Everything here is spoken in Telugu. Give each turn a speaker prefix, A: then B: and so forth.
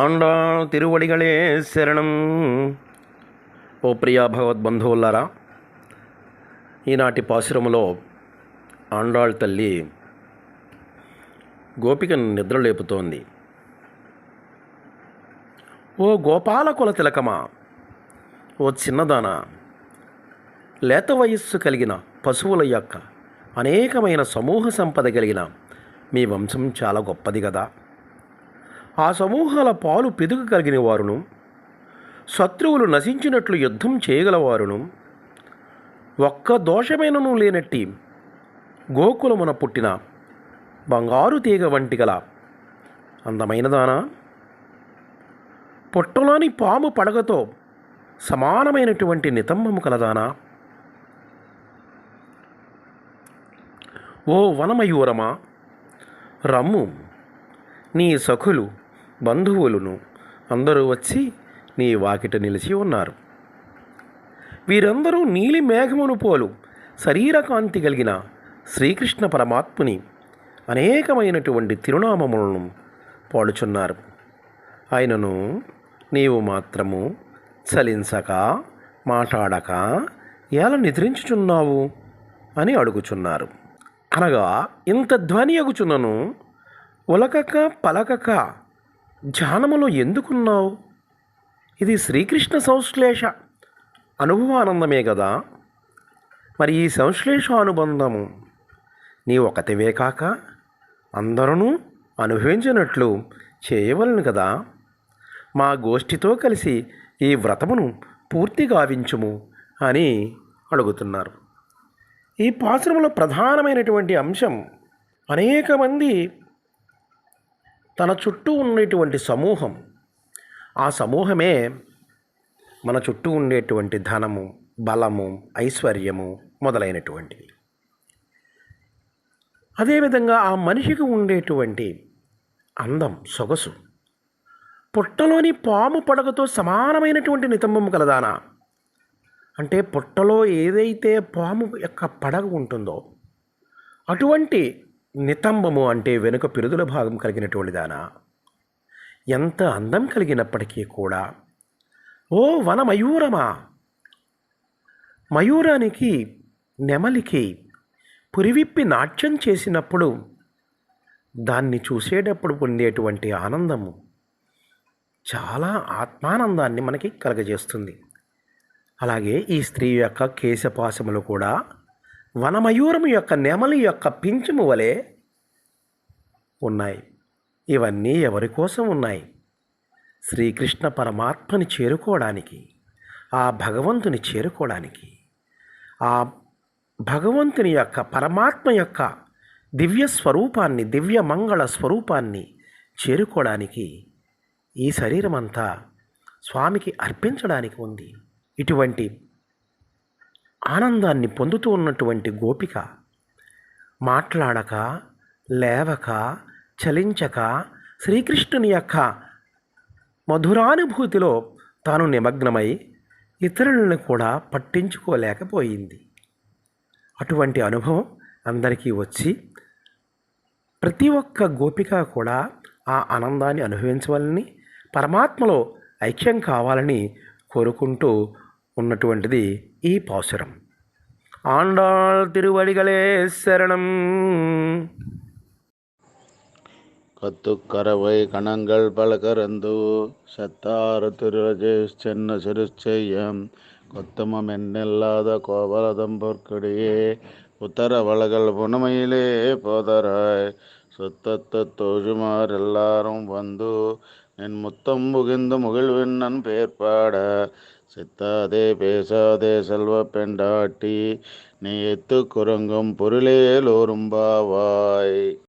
A: ఆండాళ్ తిరువడిగలే శరణం. ఓ ప్రియా భగవద్బంధువులారా ఈనాటి పాశురములో ఆండాళ్ తల్లి గోపికను నిద్రలేపుతోంది. ఓ గోపాలకుల తిలకమా ఓ చిన్నదానా లేత వయస్సు కలిగిన పశువుల యొక్క అనేకమైన సమూహ సంపద కలిగిన మీ వంశం చాలా గొప్పది కదా ఆ సమూహాల పాలు పెదుగు కలిగిన వారును శత్రువులు నశించినట్లు యుద్ధం చేయగలవారును ఒక్క దోషమైనను లేనట్టి గోకులమున పుట్టిన బంగారు తీగ వంటి గల అందమైనదానా? పొట్టలోని పాము పడగతో సమానమైనటువంటి నితమ్మము కలదానా? ఓ వనమయూరమా? రమ్ము. నీ సఖులు బంధువులను అందరూ వచ్చి నీ వాకిట నిలిచి ఉన్నారు. వీరందరూ నీలి మేఘమును పోలు శరీరకాంతి కలిగిన శ్రీకృష్ణ పరమాత్ముని అనేకమైనటువంటి తిరునామములను పాడుచున్నారు. ఆయనను నీవు మాత్రము చలించక మాట్లాడక ఎలా నిద్రించుచున్నావు అని అడుగుచున్నారు. అనగా ఇంత ధ్వని అగుచున్నను ఉలకక పలకక ధ్యానములో ఎందుకున్నావు? ఇది శ్రీకృష్ణ సంశ్లేష అనుభవానందమే కదా మరి ఈ సంశ్లేష అనుబంధము నీ ఒకటివే కాక అందరూ అనుభవించినట్లు చేయవలను కదా? మా గోష్ఠితో కలిసి ఈ వ్రతమును పూర్తి గావించుము అని అడుగుతున్నారు. ఈ పాశ్రమంలో ప్రధానమైనటువంటి అంశం అనేక మంది తన చుట్టూ ఉన్నటువంటి సమూహం. ఆ సమూహమే మన చుట్టూ ఉండేటువంటి ధనము బలము ఐశ్వర్యము మొదలైనటువంటివి అదేవిధంగా ఆ మనిషికి ఉండేటువంటి అందం సొగసు. పుట్టలోని పాము పడగతో సమానమైనటువంటి నితంబము కలదానా? అంటే పుట్టలో ఏదైతే పాము యొక్క పడగ ఉంటుందో అటువంటి నితంబము అంటే వెనుక పిరుదుల భాగం కలిగినటువంటి దాన? ఎంత అందం కలిగినప్పటికీ కూడా ఓ వన మయూరమా మయూరానికి నెమలికి పురివిప్పి నాట్యం చేసినప్పుడు దాన్ని చూసేటప్పుడు పొందేటువంటి ఆనందము చాలా ఆత్మానందాన్ని మనకి కలగజేస్తుంది. అలాగే ఈ స్త్రీ యొక్క కేశపాశములు కూడా వనమయూరము యొక్క నెమలి యొక్క పింఛము వలె ఉన్నాయి. ఇవన్నీ ఎవరి కోసం ఉన్నాయి? శ్రీకృష్ణ పరమాత్మని చేరుకోవడానికి ఆ భగవంతుని చేరుకోవడానికి ఆ భగవంతుని యొక్క పరమాత్మ యొక్క దివ్య స్వరూపాన్ని దివ్య మంగళ స్వరూపాన్ని చేరుకోవడానికి ఈ శరీరం అంతా స్వామికి అర్పించడానికి ఉంది. ఇటువంటి ఆనందాన్ని పొందుతూ ఉన్నటువంటి గోపిక మాట్లాడక లేవక చలించక శ్రీకృష్ణుని యొక్క మధురానుభూతిలో తాను నిమగ్నమై ఇతరులను కూడా పట్టించుకోలేకపోయింది. అటువంటి అనుభవం అందరికీ వచ్చి ప్రతి ఒక్క గోపిక కూడా ఆ ఆనందాన్ని అనుభవించవాలని పరమాత్మలో ఐక్యం కావాలని కోరుకుంటూ ఉన్నటువంటిది ఈ పాసురం ఆండాళ్ తిరువడిగలే శరణం
B: கத்துக்கரவை கணங்கள் பல கறந்து சத்தாறு திருரஜே சென்ன சிறு செய்யம் கொத்தமம் என்னில்லாத கோபலதம் பொற்கடியே உத்தர வளகள் புனமையிலே போதராய் சுத்தத்து தோஜுமார் எல்லாரும் வந்து என் முத்தம் புகிந்து முகிழ்விண்ணன் பேர்பாட சித்தாதே பேசாதே செல்வ பெண்டாட்டி நீ எத்து குரங்கும் பொருளேலோரும்பாவாய்